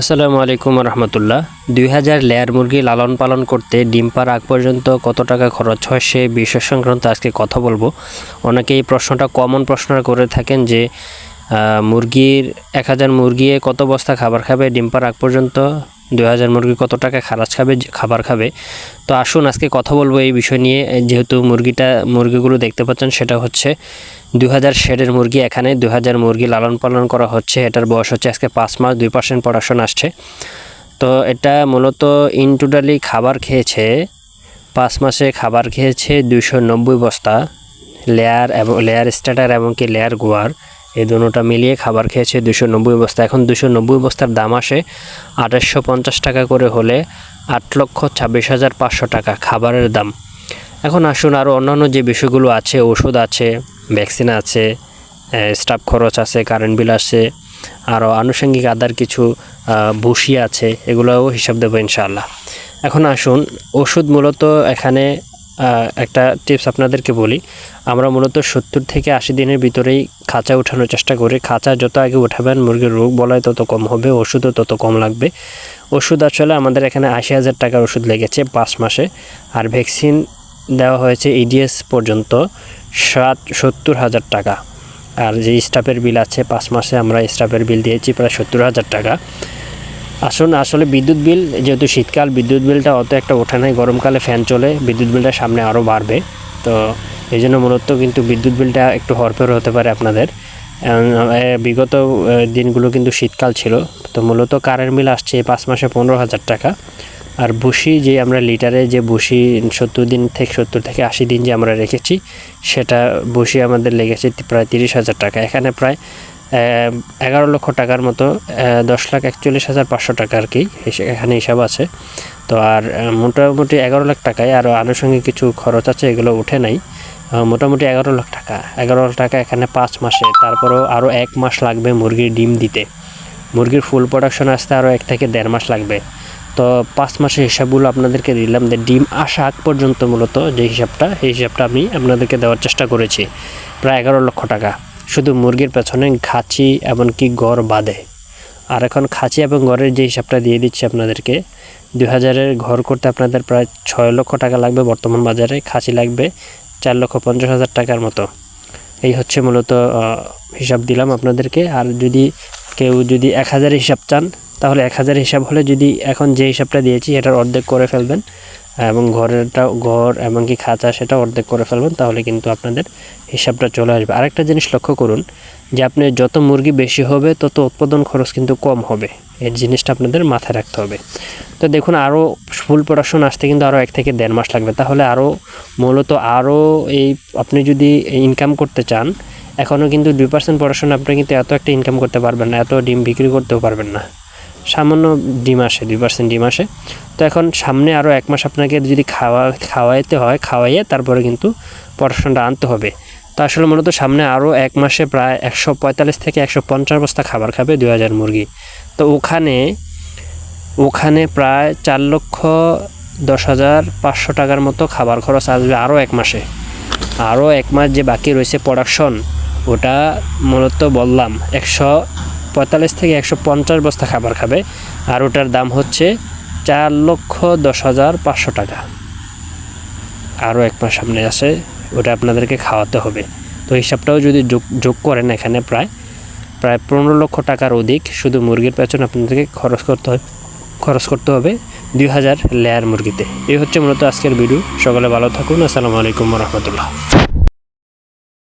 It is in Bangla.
আসসালামু আলাইকুম রহমতুল্লাহ। দুই হাজার লেয়ার মুরগি লালন পালন করতে ডিম পার আগ পর্যন্ত কত টাকা খরচ হয় সে বিষয় সংক্রান্ত আজকে কথা বলব। অনেকে এই প্রশ্নটা কমন প্রশ্ন করে থাকেন যে মুরগির এক হাজার মুরগি কত বস্তা খাবার খাবে, ডিম পার আগ পর্যন্ত? দুই হাজার মুরগি কত টাকা খারাজ খাবে খাবার খাবে? তো আসুন আজকে কথা বলব এই বিষয় নিয়ে। যেহেতু মুরগিটা, মুরগিগুলো দেখতে পাচ্ছেন, সেটা হচ্ছে দুই হাজার শেডের মুরগি এখানে। দুই হাজার মুরগি লালন পালন করা হচ্ছে। এটার বয়স হচ্ছে আজকে পাঁচ মাস, দুই পার্সেন্ট প্রোডাকশন আসছে। তো এটা মূলত ইন টোটালি খাবার খেয়েছে, পাঁচ মাসে খাবার খেয়েছে নব্বই বস্তা। লেয়ার এবং, লেয়ার স্টার্টার এবং কি লেয়ার গোয়ার। এই দুটোটা মিলিয়ে খাবার খেয়েছে দুশো নব্বই বস্তা। এখন দুশো নব্বই বস্তার দাম আসে আঠাশশো পঞ্চাশ টাকা করে হলে আট লক্ষ ছাব্বিশ হাজার পাঁচশো টাকা খাবারের দাম। এখন আসুন আরও অন্যান্য যে বিষয়গুলো আছে, ওষুধ আছে, ভ্যাকসিন আছে স্টাফ খরচ আছে, কারেন্ট বিল আছে আরও আনুষঙ্গিক আদার কিছু ভুসি আছে, এগুলোও হিসাব দেবো ইনশাআল্লাহ। এখন আসুন, ওষুধ মূলত এখানে একটা টিপস আপনাদেরকে বলি। আমরা মূলত সত্তর থেকে আশি দিনের ভিতরেই খাঁচা উঠানোর চেষ্টা করি। খাঁচা যত আগে উঠাবেন, মুরগির রোগ বলায় তত কম হবে, ওষুধও তত কম লাগবে। ওষুধ আসলে আমাদের এখানে আশি হাজার টাকার ওষুধ লেগেছে পাঁচ মাসে। আর ভ্যাকসিন দেওয়া হয়েছে ইডিএস পর্যন্ত সাত, সত্তর হাজার টাকা। আর যে স্টাফের বিল আছে, পাঁচ মাসে আমরা স্টাফের বিল দিয়েছি প্রায় সত্তর হাজার টাকা। আসুন, আসলে বিদ্যুৎ বিল, যেহেতু শীতকাল, বিদ্যুৎ বিলটা অত একটা ওঠে নাই। গরমকালে ফ্যান চলে, বিদ্যুৎ বিলটা সামনে আরও বাড়বে। তো এই জন্য মূলত কিন্তু বিদ্যুৎ বিলটা একটু হরফের হতে পারে আপনাদের। বিগত দিনগুলো কিন্তু শীতকাল ছিল। তো মূলত কারেন্ট বিল আসছে পাঁচ মাসে পনেরো হাজার টাকা। আর বুসি যে আমরা লিটারে যে বুসি সত্তর দিন থেকে সত্তর থেকে আশি দিন যে আমরা রেখেছি, সেটা বুসি আমাদের লেগেছে প্রায় তিরিশ হাজার টাকা। এখানে প্রায় এগারো লক্ষ টাকার মতো দশ লাখ একচল্লিশ হাজার পাঁচশো টাকা আর কি এখানে হিসাব আছে। তো আর মোটামুটি এগারো লাখ টাকায় আরও আনুষঙ্গিক কিছু খরচ আছে, এগুলো উঠে নাই। মোটামুটি এগারো লাখ টাকা। এগারো লাখ টাকা এখানে পাঁচ মাসে, তারপরেও আরও এক মাস লাগবে মুরগির ডিম দিতে। মুরগির ফুল প্রোডাকশন আসতে আরও এক থেকে দেড় মাস লাগবে। তো পাঁচ মাসের হিসাবগুলো আপনাদেরকে দিলাম যে ডিম আসা আগ পর্যন্ত মূলত যে হিসাবটা, সেই হিসাবটা আমি আপনাদেরকে দেওয়ার চেষ্টা করেছি। প্রায় এগারো লক্ষ টাকা। শুধু মুরগির পেছনে খাঁচি এমনকি গড় বাঁধে। আর এখন খাঁচি এবং গড়ের যে হিসাবটা দিয়ে দিচ্ছি আপনাদেরকে দুই হাজারের ঘর করতে আপনাদের প্রায় ছয় লক্ষ টাকা লাগবে, বর্তমান বাজারে খাঁচি লাগবে চার লক্ষ পঞ্চাশ হাজার টাকার মতো। এই হচ্ছে মূলত হিসাব দিলাম আপনাদেরকে। আর যদি কেউ যদি এক হাজার হিসাব চান, তাহলে এক হাজার হিসাব হলে যদি এখন যে হিসাবটা দিয়েছি এটার অর্ধেক করে ফেলবেন। এবং ঘরেরটা, ঘর এমনকি খাঁচা সেটা অর্ধেক করে ফেলবেন, তাহলে কিন্তু আপনাদের হিসাবটা চলে আসবে। আরেকটা জিনিস লক্ষ্য করুন, যে আপনি যত মুরগি বেশি হবে, তত উৎপাদন খরচ কিন্তু কম হবে। এই জিনিসটা আপনাদের মাথায় রাখতে হবে। তো দেখুন আরও ফুল প্রোডাকশন আসতে কিন্তু আরও এক থেকে দেড় মাস লাগবে। তাহলে আরও মূলত আরও এই আপনি যদি ইনকাম করতে চান এখনও কিন্তু দুই পার্সেন্ট প্রোডাকশন আপনি কিন্তু এত একটা ইনকাম করতে পারবেন না, এত ডিম বিক্রি করতেও পারবেন না। সামান্য ডিম আসে, দুই পার্সেন্ট ডিম আসে। তো এখন সামনে আরও এক মাস আপনাকে যদি খাওয়া, খাওয়াইতে হয়, খাওয়াইয়ে তারপরে কিন্তু প্রোডাকশনটা আনতে হবে। তো আসলে মূলত সামনে আরও এক মাসে প্রায় একশো পঁয়তাল্লিশ থেকে একশো পঞ্চাশ বস্তা খাবার খাবে দুই হাজার মুরগি। তো ওখানে ওখানে প্রায় চার লক্ষ দশ হাজার পাঁচশো টাকার মতো খাবার খরচ আসবে আরও এক মাসে। আরও এক মাস যে বাকি রয়েছে প্রোডাকশন ওটা মূলত বললাম একশো পঁয়তাল্লিশ থেকে একশো পঞ্চাশ বস্তা খাবার খাবে। আর ওটার দাম হচ্ছে চার লক্ষ দশ হাজার পাঁচশো টাকা। আরও এক মাস সামনে আসে ওটা আপনাদেরকে খাওয়াতে হবে। তো হিসাবটাও যদি যোগ যোগ করেন এখানে প্রায় প্রায় পনেরো লক্ষ টাকার অধিক শুধু মুরগির পেছনে আপনাদেরকে খরচ করতে হয় খরচ করতে হবে দুই হাজার লেয়ার মুরগিতে। এই হচ্ছে মূলত আজকের ভিডিও। সকালে ভালো থাকুন। আসসালামু আলাইকুম রহমতুল্লাহ।